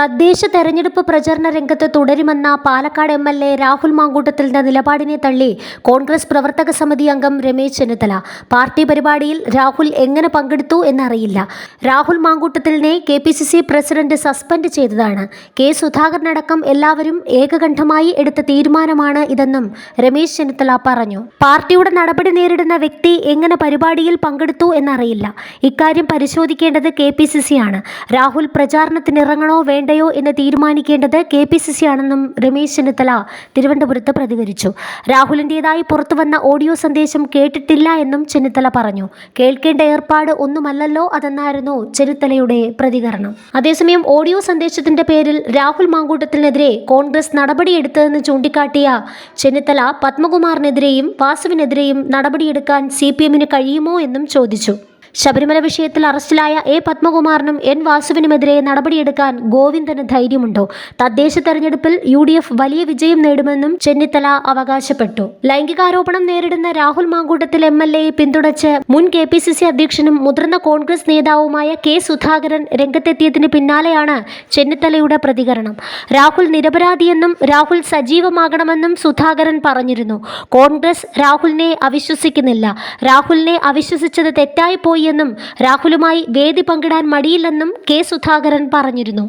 തദ്ദേശ തെരഞ്ഞെടുപ്പ് പ്രചരണ രംഗത്ത് തുടരുമെന്ന Palakkad M L A Rahul മാങ്കൂട്ടത്തിലിന്റെ നിലപാടിനെ തള്ളി കോൺഗ്രസ് പ്രവർത്തക സമിതി അംഗം രമേശ് ചെന്നിത്തല. പാർട്ടി പരിപാടിയിൽ രാഹുൽ എങ്ങനെ പങ്കെടുത്തു എന്നറിയില്ല. Rahul മാങ്കൂട്ടത്തിലിനെ K P C C president suspend ചെയ്തതാണ്. കെ സുധാകരനടക്കം എല്ലാവരും ഏകകണ്ഠമായി എടുത്ത തീരുമാനമാണ് ഇതെന്നും രമേശ് ചെന്നിത്തല പറഞ്ഞു. പാർട്ടിയുടെ നടപടി നേരിടുന്ന വ്യക്തി എങ്ങനെ പരിപാടിയിൽ പങ്കെടുത്തു എന്നറിയില്ല. ഇക്കാര്യം പരിശോധിക്കേണ്ടത് കെ പി സി സി ആണ്. രാഹുൽ പ്രചാരണത്തിനിറങ്ങണോ വേണ്ടയോ എന്ന് തീരുമാനിക്കേണ്ടത് കെ പി സി സി ആണെന്നും രമേശ് ചെന്നിത്തല തിരുവനന്തപുരത്ത് പ്രതികരിച്ചു. രാഹുലിന്റെതായി പുറത്തുവന്ന ഓഡിയോ സന്ദേശം കേട്ടിട്ടില്ല എന്നും ചെന്നിത്തല പറഞ്ഞു. കേൾക്കേണ്ട ഏർപ്പാട് ഒന്നുമല്ലല്ലോ അതെന്നായിരുന്നു ചെന്നിത്തലയുടെ പ്രതികരണം. അതേസമയം ഓഡിയോ സന്ദേശത്തിന്റെ പേരിൽ രാഹുൽ മാങ്കൂട്ടത്തിനെതിരെ കോൺഗ്രസ് നടപടിയെടുത്തതെന്ന് ചൂണ്ടിക്കാട്ടിയ ചെന്നിത്തല പത്മകുമാറിനെതിരെയും വാസുവിനെതിരെയും നടപടിയെടുക്കാൻ സി പി എമ്മിന് കഴിയുമോ എന്നും ചോദിച്ചു. ശബരിമല വിഷയത്തിൽ അറസ്റ്റിലായ എ പത്മകുമാറിനും എൻ വാസുവിനുമെതിരെ നടപടിയെടുക്കാൻ ഗോവിന്ദന് ധൈര്യമുണ്ടോ? തദ്ദേശ തെരഞ്ഞെടുപ്പിൽ യു ഡി എഫ് വലിയ വിജയം നേടുമെന്നും ചെന്നിത്തല അവകാശപ്പെട്ടു. ലൈംഗികാരോപണം നേരിടുന്ന രാഹുൽ മാങ്കൂട്ടത്തിൽ എം എൽ പിന്തുണച്ച് മുൻ കെ പി സി സി അധ്യക്ഷനും മുതിർന്ന കോൺഗ്രസ് നേതാവുമായ കെ സുധാകരൻ രംഗത്തെത്തിയതിന് പിന്നാലെയാണ് ചെന്നിത്തലയുടെ പ്രതികരണം. രാഹുൽ നിരപരാധിയെന്നും രാഹുൽ സജീവമാകണമെന്നും സുധാകരൻ പറഞ്ഞിരുന്നു. കോൺഗ്രസ് രാഹുലിനെ അവിശ്വസിക്കുന്നില്ല. രാഹുലിനെ അവിശ്വസിച്ചത് തെറ്റായി പോയി എന്നും രാഹുലുമായി വേദി പങ്കിടാൻ മടിയില്ലെന്നും കെ സുധാകരൻ പറഞ്ഞിരുന്നു